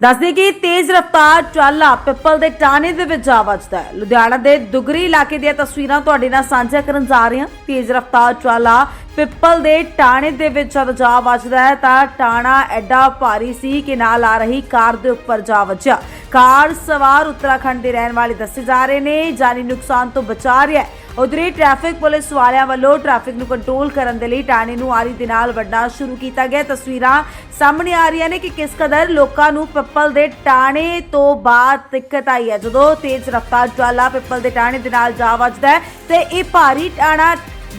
ਦੱਸਦੇ ਕਿ ਤੇਜ਼ ਰਫ਼ਤਾਰ ਟਰਾਲਾ ਪਿੱਪਲ ਦੇ ਟਾਣੇ ਦੇ ਵਿੱਚ ਜਾ ਵੱਜਦਾ ਹੈ। ਲੁਧਿਆਣਾ ਦੇ ਦੁਗਰੀ ਇਲਾਕੇ ਦੀਆਂ ਤਸਵੀਰਾਂ ਤੁਹਾਡੇ ਨਾਲ ਸਾਂਝਾ ਕਰਨ ਜਾ ਰਹੇ ਹਾਂ। ਤੇਜ਼ ਰਫ਼ਤਾਰ ਟਰਾਲਾ ਪਿੱਪਲ ਦੇ ਟਾਣੇ ਦੇ ਵਿੱਚ ਜਦ ਜਾ ਵੱਜਦਾ ਹੈ ਤਾਂ ਟਾਣਾ ਐਡਾ ਭਾਰੀ ਸੀ ਕਿ ਨਾਲ ਆ ਰਹੀ ਕਾਰ ਦੇ ਉੱਪਰ ਜਾ ਵੱਜਿਆ। ਕਾਰ ਸਵਾਰ ਉੱਤਰਾਖੰਡ ਦੇ ਰਹਿਣ ਵਾਲੇ ਦੱਸੇ ਜਾ ਰਹੇ ਨੇ। ਜਾਨੀ ਨੁਕਸਾਨ ਤੋਂ ਬਚਾ ਰਿਹਾ ਹੈ। ਉਧਰੇ ਟ੍ਰੈਫਿਕ ਪੁਲਿਸ ਵਾਲਿਆਂ ਵੱਲੋਂ ਟ੍ਰੈਫਿਕ ਨੂੰ ਕੰਟਰੋਲ ਕਰਨ ਦੇ ਲਈ ਟਾਣੇ ਨੂੰ ਆਰੀ ਦੇ ਨਾਲ ਵੱਢਣਾ ਸ਼ੁਰੂ ਕੀਤਾ ਗਿਆ। ਤਸਵੀਰਾਂ ਸਾਹਮਣੇ ਆ ਰਹੀਆਂ ਨੇ ਕਿ ਕਿਸ ਕਦਰ ਲੋਕਾਂ ਨੂੰ ਪਿੱਪਲ ਦੇ ਟਾਣੇ ਤੋਂ ਬਾਅਦ ਦਿੱਕਤ ਆਈ ਹੈ। ਜਦੋਂ ਤੇਜ਼ ਰਫ਼ਤਾਰ ਟਰਾਲਾ ਪਿੱਪਲ ਦੇ ਟਾਣੇ ਦੇ ਨਾਲ ਜਾ ਵੱਜਦਾ ਹੈ ਤੇ ਇਹ ਭਾਰੀ ਟਾਣਾ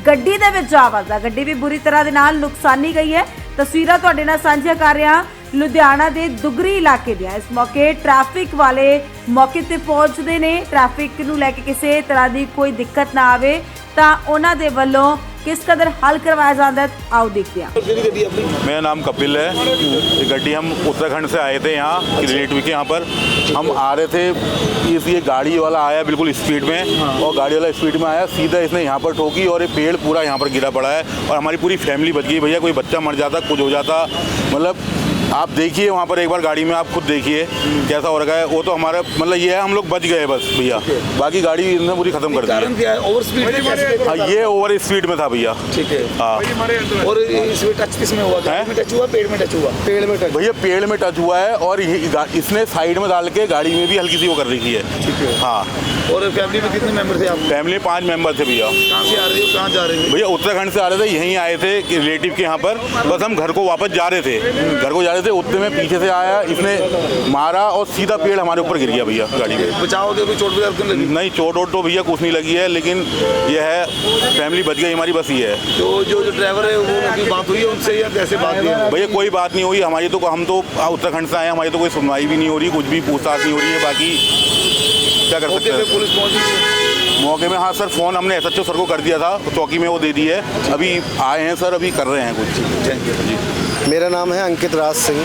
ਗੱਡੀ ਦੇ ਵਿੱਚ ਜਾ ਵੱਜਦਾ ਗੱਡੀ ਵੀ ਬੁਰੀ ਤਰ੍ਹਾਂ ਦੇ ਨਾਲ ਨੁਕਸਾਨੀ ਗਈ ਹੈ। ਤਸਵੀਰਾਂ ਤੁਹਾਡੇ ਨਾਲ ਸਾਂਝੀਆਂ ਕਰ ਰਿਹਾ ਹਾਂ ਲੁਧਿਆਣਾ ਦੇ ਦੁਗਰੀ ਇਲਾਕੇ ਦੀਆਂ ਇਸ ਮੌਕੇ ਟ੍ਰੈਫਿਕ ਵਾਲੇ ਮੌਕੇ ਤੇ ਪਹੁੰਚਦੇ ਨੇ ਟ੍ਰੈਫਿਕ ਨੂੰ ਲੈ ਕੇ ਕਿਸੇ ਤਰ੍ਹਾਂ ਦੀ ਕੋਈ ਦਿੱਕਤ ਨਾ ਆਵੇ ਤਾਂ ਉਹਨਾਂ ਦੇ ਵੱਲੋਂ ਕਿਸ ਕਦਰ ਹੱਲ ਕਰਵਾਇਆ ਜਾਂਦਾ ਹੈ ਆਓ ਦੇਖਦੇ ਹਾਂ मेरा नाम कपिल है ये गड्डी हम उत्तराखंड से आए थे यहाँ रिलेटिव के यहाँ पर हम आ रहे थे इस ये गाड़ी वाला आया बिल्कुल स्पीड में और गाड़ी वाला स्पीड में आया सीधा इसने यहाँ पर ठोकी और ये पेड़ पूरा यहाँ पर गिरा पड़ा है और हमारी पूरी फैमिली बच गई भैया कोई बच्चा मर जाता कुछ हो जाता मतलब आप देखिए वहाँ पर एक बार गाड़ी में आप खुद देखिए कैसा हो रखा है। वो तो हमारा मतलब ये है हम लोग बच गए बस भैया। बाकी गाड़ी इसने पूरी खत्म कर दी है। ओवर स्पीड में हाँ, ये ओवर स्पीड में था भैया। ठीक है। हाँ। और इसमें टच किसमें हुआ? में टच हुआ पेड़ में टच हुआ? पेड़ में टच भैया पेड़ में टच हुआ है और इसने साइड में डाल के गाड़ी में भी हल्की सी वो कर रखी है। ठीक है। हाँ। और फैमिली में कितने मेंबर थे आप? फैमिली पाँच मेंबर थे भैया। कहाँ से आ रहे हो कहाँ जा रहे हो भैया उत्तराखंड से आ रहे थे यहीं आए थे रिलेटिव के यहाँ पर। बस हम घर को वापस जा रहे थे। घर को जा रहे थे उतने में पीछे से आया इसने मारा और सीधा पेड़ हमारे ऊपर गिर गया भैया गाड़ी में बचाव हो कोई चोट वगैरह तो नहीं लगी? नहीं चोट वोट तो भैया कुछ नहीं लगी है लेकिन यह है फैमिली बच गई हमारी बस ये है। तो जो जो ड्राइवर है वो उनकी बात हुई है उनसे या कैसे बात हुई है? भैया कोई बात नहीं हुई हमारी तो हम तो उत्तराखंड से आए हमारी तो कोई सुनवाई भी नहीं हो रही कुछ भी पूछताछ नहीं हो रही है बाकी क्या कर सकते हैं? पुलिस पहुँची मौके में हाँ सर फ़ोन हमने एसएचओ सर को कर दिया था चौकी में वो दे दी है अभी आए हैं सर अभी कर रहे हैं कुछ। Thank you. जी। मेरा नाम है अंकित राज सिंह।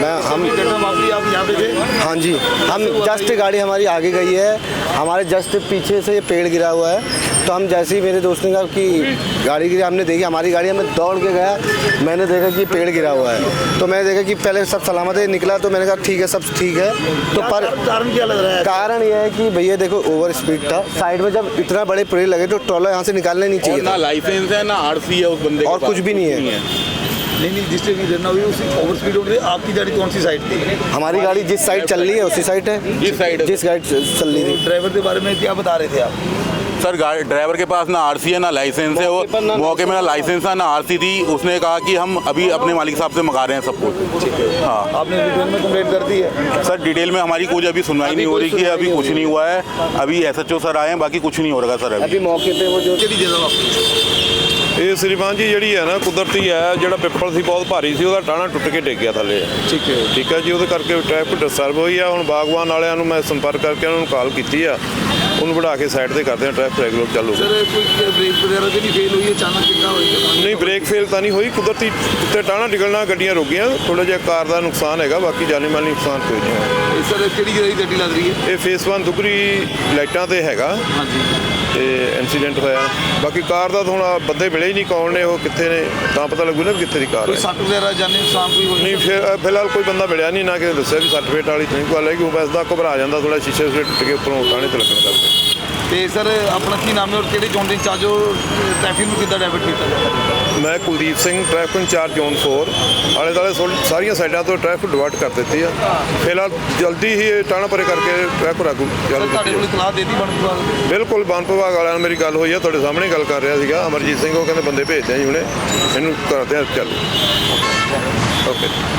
मैं हम घटना वापरी आप यहाँ पे हाँ जी। हम जस्ट गाड़ी हमारी आगे गई है। हमारे जस्ट पीछे से ये पेड़ गिरा हुआ है। तो हम जैसे ही मेरे दोस्त ने कहा कि गाड़ी गिरी हमने देखी हमारी गाड़ी हमें दौड़ के गया। मैंने देखा कि पेड़ गिरा हुआ है। तो मैंने देखा कि पहले सब सलामत है निकला तो मैंने कहा ठीक है सब ठीक है। तो पर कारण क्या लग रहा है? कारण यह है कि भैया देखो ओवर स्पीड था। साइड में जब इतना बड़े पेड़ लगे तो ट्रॉलर यहाँ से निकालने नहीं चाहिए ना लाइसेंस है ना आरसी है उस बंदे और कुछ भी नहीं है। नहीं नहीं जिस तरह की घटना हुई उसी ओवर स्पीड होने आपकी गाड़ी कौन सी साइड थी? हमारी गाड़ी जिस साइड चल रही है उसी साइड है। जिस साइड जिस साइड चल रही थी। ड्राइवर के बारे में क्या बता रहे थे आप? सर गाड़ी ड्राइवर के पास ना आरसी है ना लाइसेंस है वो मौके में ना लाइसेंस है ना आरसी थी। उसने कहा कि हम अभी अपने मालिक साहब से मंगा रहे हैं सब कुछ। हाँ। आपने डिटेल में कंप्लेंट कर दी है? सर डिटेल में हमारी कोई अभी सुनवाई नहीं हो रही है अभी कुछ नहीं हुआ है। अभी एसएचओ सर आए हैं बाकी कुछ नहीं हो रहा सर अभी। मौके पर वो जो ਇਹ ਸ੍ਰੀਮਾਨ ਜੀ ਜਿਹੜੀ ਹੈ ਨਾ ਕੁਦਰਤੀ ਹੈ ਜਿਹੜਾ ਪਿੱਪਲ ਸੀ ਬਹੁਤ ਭਾਰੀ ਸੀ ਉਹਦਾ ਟਾਣਾ ਟੁੱਟ ਕੇ ਡਿੱਗ ਗਿਆ ਥੱਲੇ। ਠੀਕ ਹੈ। ਠੀਕ ਹੈ ਜੀ ਉਹਦੇ ਕਰਕੇ ਟ੍ਰੈਫਿਕ ਡਿਸਟਰਬ ਹੋਈ ਆ। ਹੁਣ ਬਾਗਵਾਨ ਵਾਲਿਆਂ ਨੂੰ ਮੈਂ ਸੰਪਰਕ ਕਰਕੇ ਉਹਨਾਂ ਨੂੰ ਕਾਲ ਕੀਤੀ ਆ। ਉਹਨੂੰ ਵੜਾ ਕੇ ਸਾਈਡ ਤੇ ਕਰਦੇ ਆ ਟ੍ਰੈਫਿਕ ਰੈਗੂਲਰ ਚਾਲੂ। ਸਰ ਕੋਈ ਬ੍ਰੇਕ ਵਗੈਰਾ ਤੇ ਨਹੀਂ ਫੇਲ ਹੋਈ ਅਚਾਨਕ ਕਿੱਦਾਂ ਹੋਈ? ਨਹੀਂ ਬ੍ਰੇਕ ਫੇਲ ਤਾਂ ਨਹੀਂ ਹੋਈ। ਕੁਦਰਤੀ ਉੱਤੇ ਟਾਣਾ ਡਿੱਗਣਾ ਗੱਡੀਆਂ ਰੁਕੀਆਂ ਥੋੜਾ ਜਿਹਾ ਕਾਰ ਦਾ ਨੁਕਸਾਨ ਹੈਗਾ ਬਾਕੀ ਜਾਨੀ ਮਾਲੀ ਨੁਕਸਾਨ ਕੋਈ ਨਹੀਂ ਹੋਇਆ। ਸਰ ਕਿਹੜੀ ਗੱਡੀ ਲੱਗ ਰਹੀ ਹੈ? ਇਹ ਫੇਸ 1 ਦੁਗਰੀ ਲਾਈਟਾਂ ਤੇ ਹੈਗਾ। ਹਾਂਜੀ। ਤੇ ਇਨਸੀਡੈਂਟ ਹੋਇਆ। ਬਾਕੀ ਕਾਰ ਦਾ ਤਾਂ ਹੁਣ ਬੰਦੇ ਮਿਲੇ ਹੀ ਨਹੀਂ ਕੌਣ ਨੇ ਉਹ ਕਿੱਥੇ ਨੇ ਤਾਂ ਪਤਾ ਲੱਗੂ ਨਾ ਵੀ ਕਿੱਥੇ ਦੀ ਕਾਰ ਕੋਈ ਹੈ। ਸੱਟ ਵਗੈਰਾ ਜਾਨੀ ਨੁਕਸਾਨ ਕੋਈ ਹੋਈ ਨਹੀਂ ਫਿਰ ਅ, ਫਿਲਹਾਲ ਕੋਈ ਬੰਦਾ ਮਿਲਿਆ ਨਹੀਂ ਨਾ ਕਿ ਦੱਸਿਆ ਵੀ ਸਰਟੀਫਿਕੇਟ ਵਾਲੀ ਨਹੀਂ ਗੱਲ ਹੈ ਕਿ ਉਹ ਬਸ ਦਾ ਘਬਰਾ ਜਾਂਦਾ ਥੋੜਾ ਸ਼ੀਸ਼ੇ ਉਸੇ ਟੁੱਟ ਕੇ ਉੱਪਰੋਂ ਟਾਣੇ ਤੇ ਲੱਗਣ ਕਰਕੇ ਤੇ ਸਰ ਆਪਣਾ ਕੀ ਨਾਮ ਹੈ ਔਰ ਕਿਹੜੇ ਜ਼ੋਨ ਦੇ ਇੰਚਾਰਜ ਹੋ? ਟ੍ਰੈਫਿਕ ਨੂੰ ਕਿੱਦਾਂ ਡਾਇਵਰਟ ਕੀਤਾ ਜਾਵੇ ਮੈਂ Kuldeep Singh traffic incharge zone 4 ਆਲੇ ਦੁਆਲੇ ਸੋ- ਸਾਰੀਆਂ ਸਾਈਡਾਂ ਤੋਂ ਟ੍ਰੈਫਿਕ ਡਿਵਰਟ ਕਰ ਦਿੱਤੀ ਆ। ਫਿਲਹਾਲ ਜਲਦੀ ਹੀ ਟਾਣਾ ਪਰੇ ਕਰਕੇ ਟ੍ਰੈਫਿਕ ਰਾਗੂ ਚਾਲੂ ਤੁਹਾਡੇ ਕੋਲ। ਇਤਲਾਹ ਦੇ ਦਿੱਤੀ ਬਣ ਵਿਭਾਗ ਬਿਲਕੁਲ ਵਨ ਵਿਭਾਗ ਵਾਲਿਆਂ ਨਾਲ ਮੇਰੀ ਗੱਲ ਹੋਈ ਆ ਤੁਹਾਡੇ ਸਾਹਮਣੇ ਗੱਲ ਕਰ ਰਿਹਾ ਸੀਗਾ। ਅਮਰਜੀਤ ਸਿੰਘ ਉਹ ਕਹਿੰਦੇ ਬੰਦੇ ਭੇਜਦੇ ਆ ਜੀ ਹੁਣੇ। ਇਹਨੂੰ ਕਰਦੇ ਆ ਚਾਲੂ। ਓਕੇ।